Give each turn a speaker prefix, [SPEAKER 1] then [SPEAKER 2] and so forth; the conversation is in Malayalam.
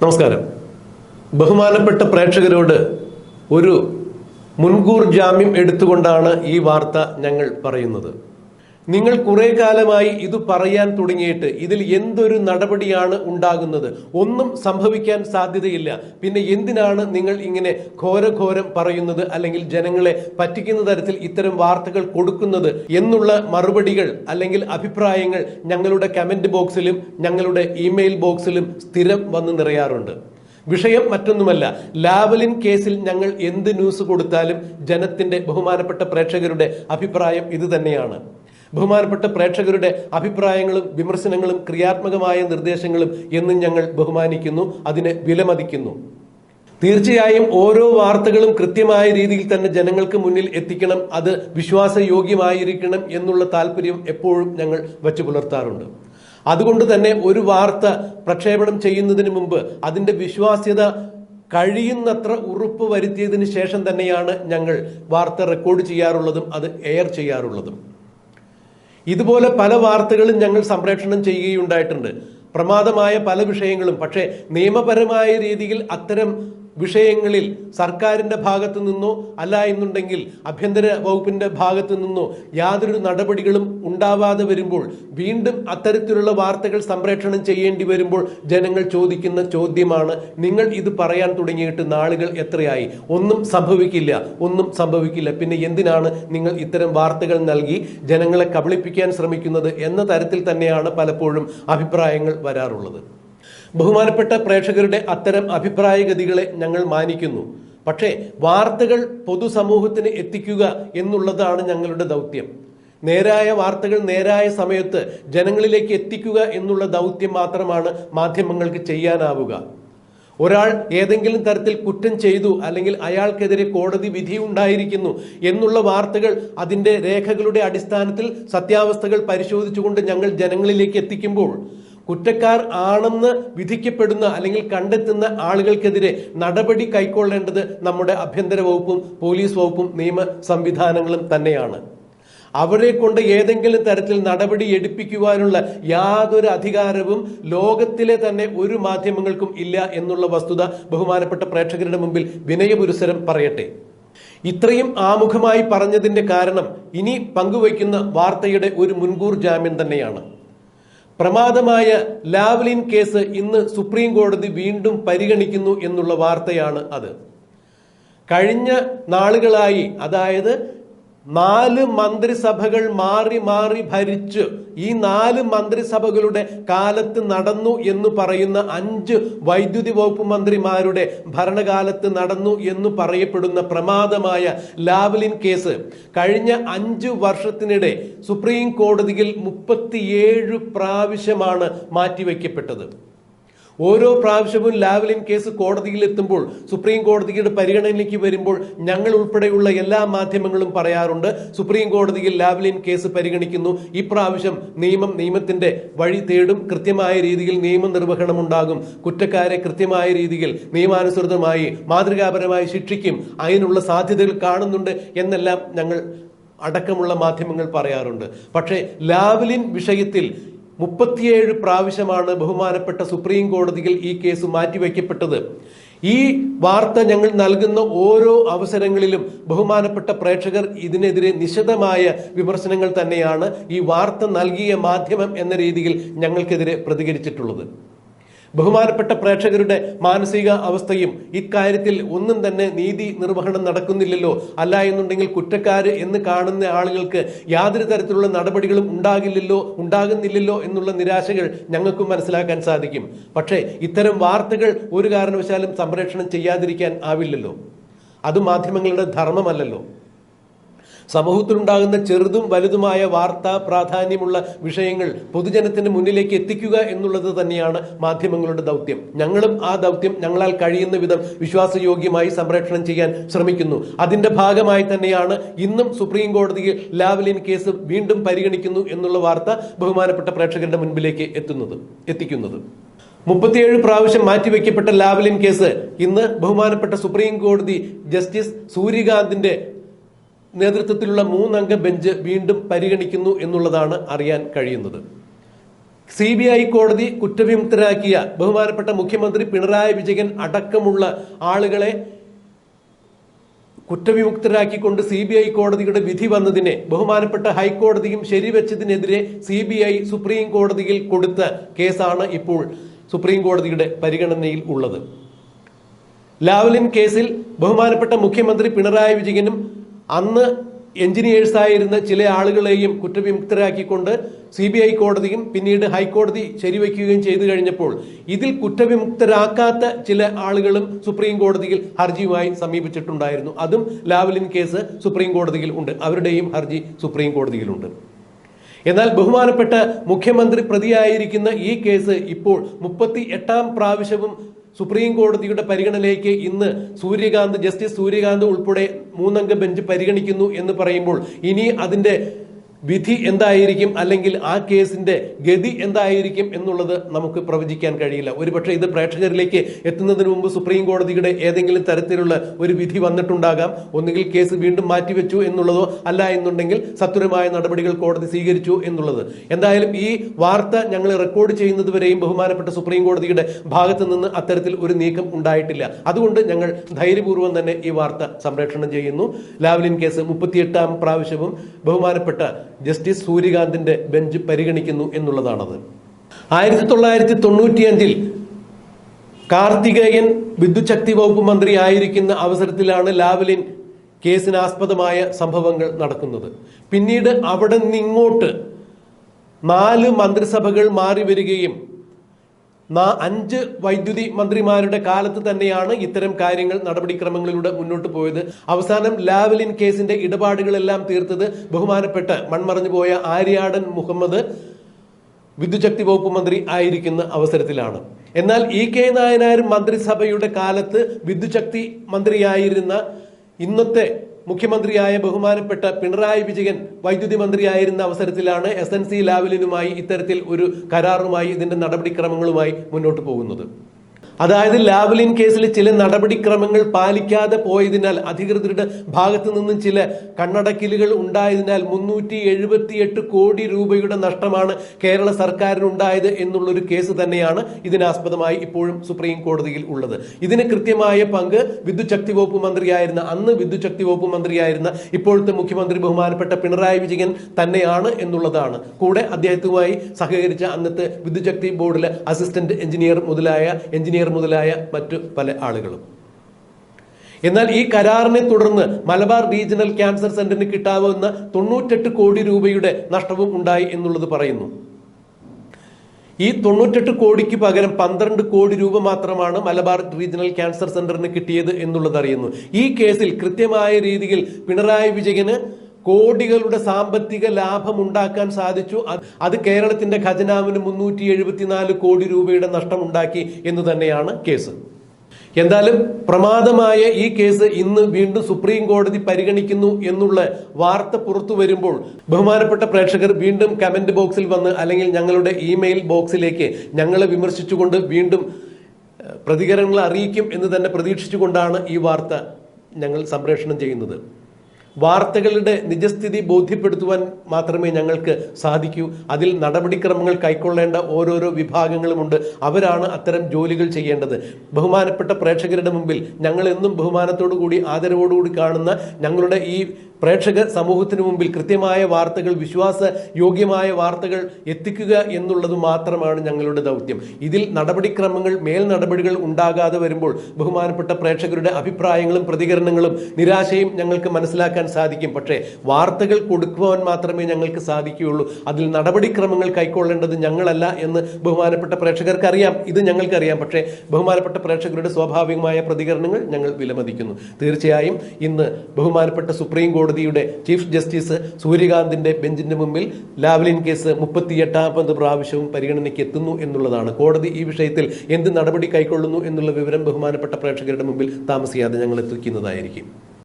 [SPEAKER 1] നമസ്കാരം. ബഹുമാനപ്പെട്ട പ്രേക്ഷകരോട് ഒരു മുൻകൂർ ജാമ്യം എടുത്തുകൊണ്ടാണ് ഈ വാർത്ത ഞങ്ങൾ പറയുന്നത്. നിങ്ങൾ കുറെ കാലമായി ഇത് പറയാൻ തുടങ്ങിയിട്ട് ഇതിൽ എന്തൊരു നടപടിയാണ് ഉണ്ടാകുന്നത്? ഒന്നും സംഭവിക്കാൻ സാധ്യതയില്ല. പിന്നെ എന്തിനാണ് നിങ്ങൾ ഇങ്ങനെ ഘോരഘോരം പറയുന്നത്? അല്ലെങ്കിൽ ജനങ്ങളെ പറ്റിക്കുന്ന തരത്തിൽ ഇത്തരം വാർത്തകൾ കൊടുക്കുന്നത് എന്നുള്ള മറുപടികൾ അല്ലെങ്കിൽ അഭിപ്രായങ്ങൾ ഞങ്ങളുടെ കമന്റ് ബോക്സിലും ഞങ്ങളുടെ ഇമെയിൽ ബോക്സിലും സ്ഥിരം വന്ന് നിറയാറുണ്ട്. വിഷയം മറ്റൊന്നുമല്ല. ലാവലിൻ കേസിൽ ഞങ്ങൾ എന്ത് ന്യൂസ് കൊടുത്താലും ജനത്തിന്റെ ബഹുമാനപ്പെട്ട പ്രേക്ഷകരുടെ അഭിപ്രായം ഇത് തന്നെയാണ്. ബഹുമാനപ്പെട്ട പ്രേക്ഷകരുടെ അഭിപ്രായങ്ങളും വിമർശനങ്ങളും ക്രിയാത്മകമായ നിർദ്ദേശങ്ങളും എന്നും ഞങ്ങൾ ബഹുമാനിക്കുന്നു അതിനെ വിലമതിക്കുന്നു. തീർച്ചയായും ഓരോ വാർത്തകളും കൃത്യമായ രീതിയിൽ തന്നെ ജനങ്ങൾക്ക് മുന്നിൽ എത്തിക്കണം അത് വിശ്വാസയോഗ്യമായിരിക്കണം എന്നുള്ള താല്പര്യം എപ്പോഴും ഞങ്ങൾ വച്ചു പുലർത്താറുണ്ട്. അതുകൊണ്ട് തന്നെ ഒരു വാർത്ത പ്രക്ഷേപണം ചെയ്യുന്നതിന് മുമ്പ് അതിന്റെ വിശ്വാസ്യത കഴിയുന്നത്ര ഉറപ്പ് വരുത്തിയതിന് ശേഷം തന്നെയാണ് ഞങ്ങൾ വാർത്ത റെക്കോർഡ് ചെയ്യാറുള്ളതും അത് എയർ ചെയ്യാറുള്ളതും. ഇതുപോലെ പല വാർത്തകളും ഞങ്ങൾ സംപ്രേഷണം ചെയ്യുകയുണ്ടായിട്ടുണ്ട്. പ്രമാദമായ പല വിഷയങ്ങളും. പക്ഷേ നിയമപരമായ രീതിയിൽ അത്തരം വിഷയങ്ങളിൽ സർക്കാരിന്റെ ഭാഗത്തു നിന്നോ അല്ല എന്നുണ്ടെങ്കിൽ ആഭ്യന്തര വകുപ്പിന്റെ ഭാഗത്തു നിന്നോ യാതൊരു നടപടികളും ഉണ്ടാവാതെ വരുമ്പോൾ വീണ്ടും അത്തരത്തിലുള്ള വാർത്തകൾ സംപ്രേഷണം ചെയ്യേണ്ടി വരുമ്പോൾ ജനങ്ങൾ ചോദിക്കുന്ന ചോദ്യമാണ് നിങ്ങൾ ഇത് പറയാൻ തുടങ്ങിയിട്ട് നാളുകൾ എത്രയായി? ഒന്നും സംഭവിക്കില്ല ഒന്നും സംഭവിക്കില്ല. പിന്നെ എന്തിനാണ് നിങ്ങൾ ഇത്തരം വാർത്തകൾ നൽകി ജനങ്ങളെ കബളിപ്പിക്കാൻ ശ്രമിക്കുന്നത്? എന്ന തരത്തിൽ തന്നെയാണ് പലപ്പോഴും അഭിപ്രായങ്ങൾ വരാറുള്ളത്. ബഹുമാനപ്പെട്ട പ്രേക്ഷകരുടെ അത്തരം അഭിപ്രായഗതികളെ ഞങ്ങൾ മാനിക്കുന്നു. പക്ഷേ വാർത്തകൾ പൊതുസമൂഹത്തിന് എത്തിക്കുക എന്നുള്ളതാണ് ഞങ്ങളുടെ ദൗത്യം. നേരായ വാർത്തകൾ നേരായ സമയത്ത് ജനങ്ങളിലേക്ക് എത്തിക്കുക എന്നുള്ള ദൗത്യം മാത്രമാണ് മാധ്യമങ്ങൾക്ക് ചെയ്യാനാവുക. ഒരാൾ ഏതെങ്കിലും തരത്തിൽ കുറ്റം ചെയ്തു അല്ലെങ്കിൽ അയാൾക്കെതിരെ കോടതി വിധി ഉണ്ടായിരിക്കുന്നു എന്നുള്ള വാർത്തകൾ അതിന്റെ രേഖകളുടെ അടിസ്ഥാനത്തിൽ സത്യാവസ്ഥകൾ പരിശോധിച്ചുകൊണ്ട് ഞങ്ങൾ ജനങ്ങളിലേക്ക് എത്തിക്കുമ്പോൾ കുറ്റക്കാർ ആണെന്ന് വിധിക്കപ്പെടുന്ന അല്ലെങ്കിൽ കണ്ടെത്തുന്ന ആളുകൾക്കെതിരെ നടപടി കൈക്കൊള്ളേണ്ടത് നമ്മുടെ ആഭ്യന്തര വകുപ്പും പോലീസ് വകുപ്പും നിയമ സംവിധാനങ്ങളും തന്നെയാണ്. അവരെ കൊണ്ട് ഏതെങ്കിലും തരത്തിൽ നടപടി എടുപ്പിക്കുവാനുള്ള യാതൊരു അധികാരവും ലോകത്തിലെ തന്നെ ഒരു മാധ്യമങ്ങൾക്കും ഇല്ല എന്നുള്ള വസ്തുത ബഹുമാനപ്പെട്ട പ്രേക്ഷകരുടെ മുമ്പിൽ വിനയപുരസരം പറയട്ടെ. ഇത്രയും ആമുഖമായി പറഞ്ഞതിന്റെ കാരണം ഇനി പങ്കുവയ്ക്കുന്ന വാർത്തയുടെ ഒരു മുൻകൂർ ജാമ്യം തന്നെയാണ്. പ്രമാദമായ ലാവ്ലിൻ കേസ് ഇന്ന് സുപ്രീം കോടതി വീണ്ടും പരിഗണിക്കുന്നു എന്നുള്ള വാർത്തയാണ് അത്. കഴിഞ്ഞ നാളുകളായി അതായത് നാല് മന്ത്രിസഭകൾ മാറി മാറി ഭരിച്ച് ഈ നാല് മന്ത്രിസഭകളുടെ കാലത്ത് നടന്നു എന്ന് പറയുന്ന അഞ്ച് വൈദ്യുതി വകുപ്പ് മന്ത്രിമാരുടെ ഭരണകാലത്ത് നടന്നു എന്ന് പറയപ്പെടുന്ന പ്രമാദമായ ലാവലിൻ കേസ് കഴിഞ്ഞ അഞ്ച് വർഷത്തിനിടെ സുപ്രീം കോടതിയിൽ മുപ്പത്തിയേഴ് പ്രാവശ്യമാണ് മാറ്റിവെക്കപ്പെട്ടത്. ഓരോ പ്രാവശ്യവും ലാവലിൻ കേസ് കോടതിയിൽ എത്തുമ്പോൾ സുപ്രീം കോടതിയുടെ പരിഗണനയിലേക്ക് വരുമ്പോൾ ഞങ്ങൾ ഉൾപ്പെടെയുള്ള എല്ലാ മാധ്യമങ്ങളും പറയാറുണ്ട് സുപ്രീം കോടതിയിൽ ലാവലിൻ കേസ് പരിഗണിക്കുന്നു. ഇപ്രാവശ്യം നിയമം നിയമത്തിന്റെ വഴി തേടും കൃത്യമായ രീതിയിൽ നിയമനിർവഹണം ഉണ്ടാകും. കുറ്റക്കാരെ കൃത്യമായ രീതിയിൽ നിയമാനുസൃതമായി മാതൃകാപരമായി ശിക്ഷിക്കും. അതിനുള്ള സാധ്യതകൾ കാണുന്നുണ്ട് എന്നെല്ലാം ഞങ്ങൾ അടക്കമുള്ള മാധ്യമങ്ങൾ പറയാറുണ്ട്. പക്ഷേ ലാവലിൻ വിഷയത്തിൽ മുപ്പത്തിയേഴ് പ്രാവശ്യമാണ് ബഹുമാനപ്പെട്ട സുപ്രീം കോടതിയിൽ ഈ കേസ് മാറ്റിവെക്കപ്പെട്ടത്. ഈ വാർത്ത ഞങ്ങൾ നൽകുന്ന ഓരോ അവസരങ്ങളിലും ബഹുമാനപ്പെട്ട പ്രേക്ഷകർ ഇതിനെതിരെ നിശിതമായ വിമർശനങ്ങൾ തന്നെയാണ് ഈ വാർത്ത നൽകിയ മാധ്യമം എന്ന രീതിയിൽ ഞങ്ങൾക്കെതിരെ പ്രതികരിച്ചിട്ടുള്ളത്. ബഹുമാനപ്പെട്ട പ്രേക്ഷകരുടെ മാനസിക അവസ്ഥയും ഇക്കാര്യത്തിൽ ഒന്നും തന്നെ നീതി നിർവഹണം നടക്കുന്നില്ലല്ലോ. അല്ല എന്നുണ്ടെങ്കിൽ കുറ്റക്കാര് എന്ന് കാണുന്ന ആളുകൾക്ക് യാതൊരു തരത്തിലുള്ള നടപടികളും ഉണ്ടാകില്ലല്ലോ ഉണ്ടാകുന്നില്ലല്ലോ എന്നുള്ള നിരാശകൾ ഞങ്ങൾക്കും മനസ്സിലാക്കാൻ സാധിക്കും. പക്ഷേ ഇത്തരം വാർത്തകൾ ഒരു കാരണവശാലും സംപ്രേഷണം ചെയ്യാതിരിക്കാൻ ആവില്ലല്ലോ. അത് മാധ്യമങ്ങളുടെ ധർമ്മമല്ലല്ലോ. സമൂഹത്തിലുണ്ടാകുന്ന ചെറുതും വലുതുമായ വാർത്താ പ്രാധാന്യമുള്ള വിഷയങ്ങൾ പൊതുജനത്തിന്റെ മുന്നിലേക്ക് എത്തിക്കുക എന്നുള്ളത് തന്നെയാണ് മാധ്യമങ്ങളുടെ ദൗത്യം. ഞങ്ങളും ആ ദൗത്യം ഞങ്ങളാൽ കഴിയുന്ന വിധം വിശ്വാസയോഗ്യമായി സംപ്രേഷണം ചെയ്യാൻ ശ്രമിക്കുന്നു. അതിന്റെ ഭാഗമായി തന്നെയാണ് ഇന്നും സുപ്രീം കോടതിയിൽ ലാവലിൻ കേസ് വീണ്ടും പരിഗണിക്കുന്നു എന്നുള്ള വാർത്ത ബഹുമാനപ്പെട്ട പ്രേക്ഷകരുടെ മുൻപിലേക്ക് എത്തുന്നത് എത്തിക്കുന്നത്. മുപ്പത്തിയേഴ് പ്രാവശ്യം മാറ്റിവെക്കപ്പെട്ട ലാവലിൻ കേസ് ഇന്ന് ബഹുമാനപ്പെട്ട സുപ്രീം കോടതി ജസ്റ്റിസ് സൂര്യകാന്തിന്റെ നേതൃത്വത്തിലുള്ള മൂന്നംഗ ബെഞ്ച് വീണ്ടും പരിഗണിക്കുന്നു എന്നുള്ളതാണ് അറിയാൻ കഴിയുന്നത്. സി ബി ഐ കോടതി കുറ്റവിമുക്തരാക്കിയ ബഹുമാനപ്പെട്ട മുഖ്യമന്ത്രി പിണറായി വിജയൻ അടക്കമുള്ള ആളുകളെ കുറ്റവിമുക്തരാക്കിക്കൊണ്ട് സി ബി ഐ കോടതിയുടെ വിധി വന്നതിനെ ബഹുമാനപ്പെട്ട ഹൈക്കോടതിയും ശരിവെച്ചതിനെതിരെ സി ബി ഐ സുപ്രീം കോടതിയിൽ കൊടുത്ത കേസാണ് ഇപ്പോൾ സുപ്രീം കോടതിയുടെ പരിഗണനയിൽ ഉള്ളത്. ലാവ്ലിൻ കേസിൽ ബഹുമാനപ്പെട്ട മുഖ്യമന്ത്രി പിണറായി വിജയനും അന്ന് എഞ്ചിനീയേഴ്സായിരുന്ന ചില ആളുകളെയും കുറ്റവിമുക്തരാക്കിക്കൊണ്ട് സി ബി ഐ കോടതിയും പിന്നീട് ഹൈക്കോടതി ശരിവയ്ക്കുകയും ചെയ്തു കഴിഞ്ഞപ്പോൾ ഇതിൽ കുറ്റവിമുക്തരാക്കാത്ത ചില ആളുകളും സുപ്രീം കോടതിയിൽ ഹർജിയുമായി സമീപിച്ചിട്ടുണ്ടായിരുന്നു. അതും ലാവലിൻ കേസ് സുപ്രീം കോടതിയിൽ ഉണ്ട്. അവരുടെയും ഹർജി സുപ്രീം കോടതിയിലുണ്ട്. എന്നാൽ ബഹുമാനപ്പെട്ട മുഖ്യമന്ത്രി പ്രതിയായിരിക്കുന്ന ഈ കേസ് ഇപ്പോൾ മുപ്പത്തി എട്ടാം പ്രാവശ്യവും സുപ്രീം കോടതിയുടെ പരിഗണനയിലേക്ക് ഇന്ന് സൂര്യകാന്ത് ജസ്റ്റിസ് സൂര്യകാന്ത് ഉൾപ്പെടെ മൂന്നംഗ ബെഞ്ച് പരിഗണിക്കുന്നു എന്ന് പറയുമ്പോൾ ഇനി അതിന്റെ വിധി എന്തായിരിക്കും അല്ലെങ്കിൽ ആ കേസിന്റെ ഗതി എന്തായിരിക്കും എന്നുള്ളത് നമുക്ക് പ്രവചിക്കാൻ കഴിയില്ല. ഒരുപക്ഷെ ഇത് പ്രേക്ഷകരിലേക്ക് എത്തുന്നതിന് മുമ്പ് സുപ്രീം കോടതിയുടെ ഏതെങ്കിലും തരത്തിലുള്ള ഒരു വിധി വന്നിട്ടുണ്ടാകാം. ഒന്നുകിൽ കേസ് വീണ്ടും മാറ്റിവെച്ചു എന്നുള്ളതോ അല്ല എന്നുണ്ടെങ്കിൽ സത്വരമായ നടപടികൾ കോടതി സ്വീകരിച്ചു എന്നുള്ളത്. എന്തായാലും ഈ വാർത്ത ഞങ്ങൾ റെക്കോർഡ് ചെയ്യുന്നത് വരെയും ബഹുമാനപ്പെട്ട സുപ്രീം കോടതിയുടെ ഭാഗത്ത് നിന്ന് അത്തരത്തിൽ ഒരു നീക്കം ഉണ്ടായിട്ടില്ല. അതുകൊണ്ട് ഞങ്ങൾ ധൈര്യപൂർവം തന്നെ ഈ വാർത്ത സംപ്രേഷണം ചെയ്യുന്നു. ലാവ്ലിൻ കേസ് മുപ്പത്തിയെട്ടാം പ്രാവശ്യവും ബഹുമാനപ്പെട്ട ജസ്റ്റിസ് സൂര്യകാന്തിന്റെ ബെഞ്ച് പരിഗണിക്കുന്നു എന്നുള്ളതാണത്. ആയിരത്തി തൊള്ളായിരത്തി തൊണ്ണൂറ്റിയഞ്ചിൽ കാർത്തികേയൻ വിദ്യുച്ഛക്തി വകുപ്പ് മന്ത്രി ആയിരിക്കുന്ന അവസരത്തിലാണ് ലാവലിൻ കേസിനാസ്പദമായ സംഭവങ്ങൾ നടക്കുന്നത്. പിന്നീട് അവിടെ നിന്നിങ്ങോട്ട് നാല് മന്ത്രിസഭകൾ മാറി വരികയും അഞ്ച് വൈദ്യുതി മന്ത്രിമാരുടെ കാലത്ത് തന്നെയാണ് ഇത്തരം കാര്യങ്ങൾ നടപടിക്രമങ്ങളിലൂടെ മുന്നോട്ട് പോയത്. അവസാനം ലാവലിൻ കേസിന്റെ ഇടപാടുകളെല്ലാം തീർത്തത് ബഹുമാനപ്പെട്ട് മൺമറഞ്ഞു പോയ ആര്യാടൻ മുഹമ്മദ് വിദ്യുച്ഛക്തി വകുപ്പ് മന്ത്രി ആയിരിക്കുന്ന അവസരത്തിലാണ്. എന്നാൽ ഇ കെ നായനാർ മന്ത്രിസഭയുടെ കാലത്ത് വിദ്യുച്ഛക്തി മന്ത്രിയായിരുന്ന ഇന്നത്തെ മുഖ്യമന്ത്രിയായ ബഹുമാനപ്പെട്ട പിണറായി വിജയൻ വൈദ്യുതി മന്ത്രിയായിരുന്ന അവസരത്തിലാണ് എസ് എൻ സി ലാവലിനുമായി ഇത്തരത്തിൽ ഒരു കരാറുമായി ഇതിന്റെ നടപടിക്രമങ്ങളുമായി മുന്നോട്ട് പോകുന്നത്. അതായത് ലാവ്ലിൻ കേസിൽ ചില നടപടിക്രമങ്ങൾ പാലിക്കാതെ പോയതിനാൽ അധികൃതരുടെ ഭാഗത്തു നിന്നും ചില കണ്ണടക്കിലുകൾ ഉണ്ടായതിനാൽ മുന്നൂറ്റി എഴുപത്തിയെട്ട് കോടി രൂപയുടെ നഷ്ടമാണ് കേരള സർക്കാരിനുണ്ടായത് എന്നുള്ളൊരു കേസ് തന്നെയാണ് ഇതിനാസ്പദമായി ഇപ്പോഴും സുപ്രീം കോടതിയിൽ ഉള്ളത്. ഇതിന് കൃത്യമായ പങ്ക് വിദ്യുച്ഛക്തി വകുപ്പ് മന്ത്രിയായിരുന്ന അന്ന് വിദ്യുച്ഛക്തി വകുപ്പ് മന്ത്രിയായിരുന്ന ഇപ്പോഴത്തെ മുഖ്യമന്ത്രി ബഹുമാനപ്പെട്ട പിണറായി വിജയൻ തന്നെയാണ് എന്നുള്ളതാണ്. കൂടെ അദ്ദേഹത്തുമായി സഹകരിച്ച അന്നത്തെ വിദ്യുച്ഛക്തി ബോർഡിലെ അസിസ്റ്റന്റ് എഞ്ചിനീയർ മുതലായ എഞ്ചിനീയർ മുതലായ മറ്റു പല ആളുകളും. എന്നാൽ ഈ കരാറിനെ തുടർന്ന് മലബാർ റീജിയണൽ ക്യാൻസർ സെന്ററിന് കിട്ടാവുന്ന തൊണ്ണൂറ്റെട്ട് കോടി രൂപയുടെ നഷ്ടവും ഉണ്ടായി എന്നുള്ളത് പറയുന്നു. ഈ തൊണ്ണൂറ്റെട്ട് കോടിക്ക് പകരം പന്ത്രണ്ട് കോടി രൂപ മാത്രമാണ് മലബാർ റീജിയണൽ ക്യാൻസർ സെന്ററിന് കിട്ടിയത് എന്നുള്ളത് അറിയുന്നു. ഈ കേസിൽ കൃത്യമായ രീതിയിൽ പിണറായി വിജയന് കോടികളുടെ സാമ്പത്തിക ലാഭം ഉണ്ടാക്കാൻ സാധിച്ചു. അത് കേരളത്തിന്റെ ഖജനാവിന് മുന്നൂറ്റി എഴുപത്തിനാല് കോടി രൂപയുടെ നഷ്ടമുണ്ടാക്കി എന്ന് തന്നെയാണ് കേസ്. എന്തായാലും പ്രമാദമായ ഈ കേസ് ഇന്ന് വീണ്ടും സുപ്രീം കോടതി പരിഗണിക്കുന്നു എന്നുള്ള വാർത്ത പുറത്തു വരുമ്പോൾ ബഹുമാനപ്പെട്ട പ്രേക്ഷകർ വീണ്ടും കമന്റ് ബോക്സിൽ വന്ന് അല്ലെങ്കിൽ ഞങ്ങളുടെ ഇമെയിൽ ബോക്സിലേക്ക് ഞങ്ങളെ വിമർശിച്ചുകൊണ്ട് വീണ്ടും പ്രതികരണങ്ങൾ അറിയിക്കും എന്ന് തന്നെ പ്രതീക്ഷിച്ചുകൊണ്ടാണ് ഈ വാർത്ത ഞങ്ങൾ സംപ്രേഷണം ചെയ്യുന്നത്. വാർത്തകളുടെ നിജസ്ഥിതി ബോധ്യപ്പെടുത്തുവാൻ മാത്രമേ ഞങ്ങൾക്ക് സാധിക്കൂ. അതിൽ നടപടിക്രമങ്ങൾ കൈക്കൊള്ളേണ്ട ഓരോരോ വിഭാഗങ്ങളുമുണ്ട്. അവരാണ് അത്തരം ജോലികൾ ചെയ്യേണ്ടത്. ബഹുമാനപ്പെട്ട പ്രേക്ഷകരുടെ മുമ്പിൽ ഞങ്ങൾ എന്നും ബഹുമാനത്തോടു കൂടി ആദരവോടുകൂടി കാണുന്ന ഞങ്ങളുടെ ഈ പ്രേക്ഷക സമൂഹത്തിന് മുമ്പിൽ കൃത്യമായ വാർത്തകൾ വിശ്വാസ യോഗ്യമായ വാർത്തകൾ എത്തിക്കുക എന്നുള്ളത് മാത്രമാണ് ഞങ്ങളുടെ ദൗത്യം. ഇതിൽ നടപടിക്രമങ്ങൾ മേൽ നടപടികൾ ഉണ്ടാകാതെ വരുമ്പോൾ ബഹുമാനപ്പെട്ട പ്രേക്ഷകരുടെ അഭിപ്രായങ്ങളും പ്രതികരണങ്ങളും നിരാശയും ഞങ്ങൾക്ക് മനസ്സിലാക്കാൻ സാധിക്കും. പക്ഷേ വാർത്തകൾ കൊടുക്കുവാൻ മാത്രമേ ഞങ്ങൾക്ക് സാധിക്കുകയുള്ളൂ. അതിൽ നടപടിക്രമങ്ങൾ കൈക്കൊള്ളേണ്ടത് ഞങ്ങളല്ല എന്ന് ബഹുമാനപ്പെട്ട പ്രേക്ഷകർക്ക് അറിയാം ഇത് ഞങ്ങൾക്കറിയാം. പക്ഷേ ബഹുമാനപ്പെട്ട പ്രേക്ഷകരുടെ സ്വാഭാവികമായ പ്രതികരണങ്ങൾ ഞങ്ങൾ വിലമതിക്കുന്നു. തീർച്ചയായും ഇന്ന് ബഹുമാനപ്പെട്ട സുപ്രീം കോടതിയുടെ ചീഫ് ജസ്റ്റിസ് സൂര്യകാന്തിന്റെ ബെഞ്ചിന്റെ മുമ്പിൽ ലാവ്ലിൻ കേസ് മുപ്പത്തിയെട്ടാമത് പ്രാവശ്യവും പരിഗണനയ്ക്ക് എത്തുന്നു എന്നുള്ളതാണ്. കോടതി ഈ വിഷയത്തിൽ എന്ത് നടപടി കൈക്കൊള്ളുന്നു എന്നുള്ള വിവരം ബഹുമാനപ്പെട്ട പ്രേക്ഷകരുടെ മുമ്പിൽ താമസിയാതെ ഞങ്ങൾ എത്തിക്കുന്നതായിരിക്കും.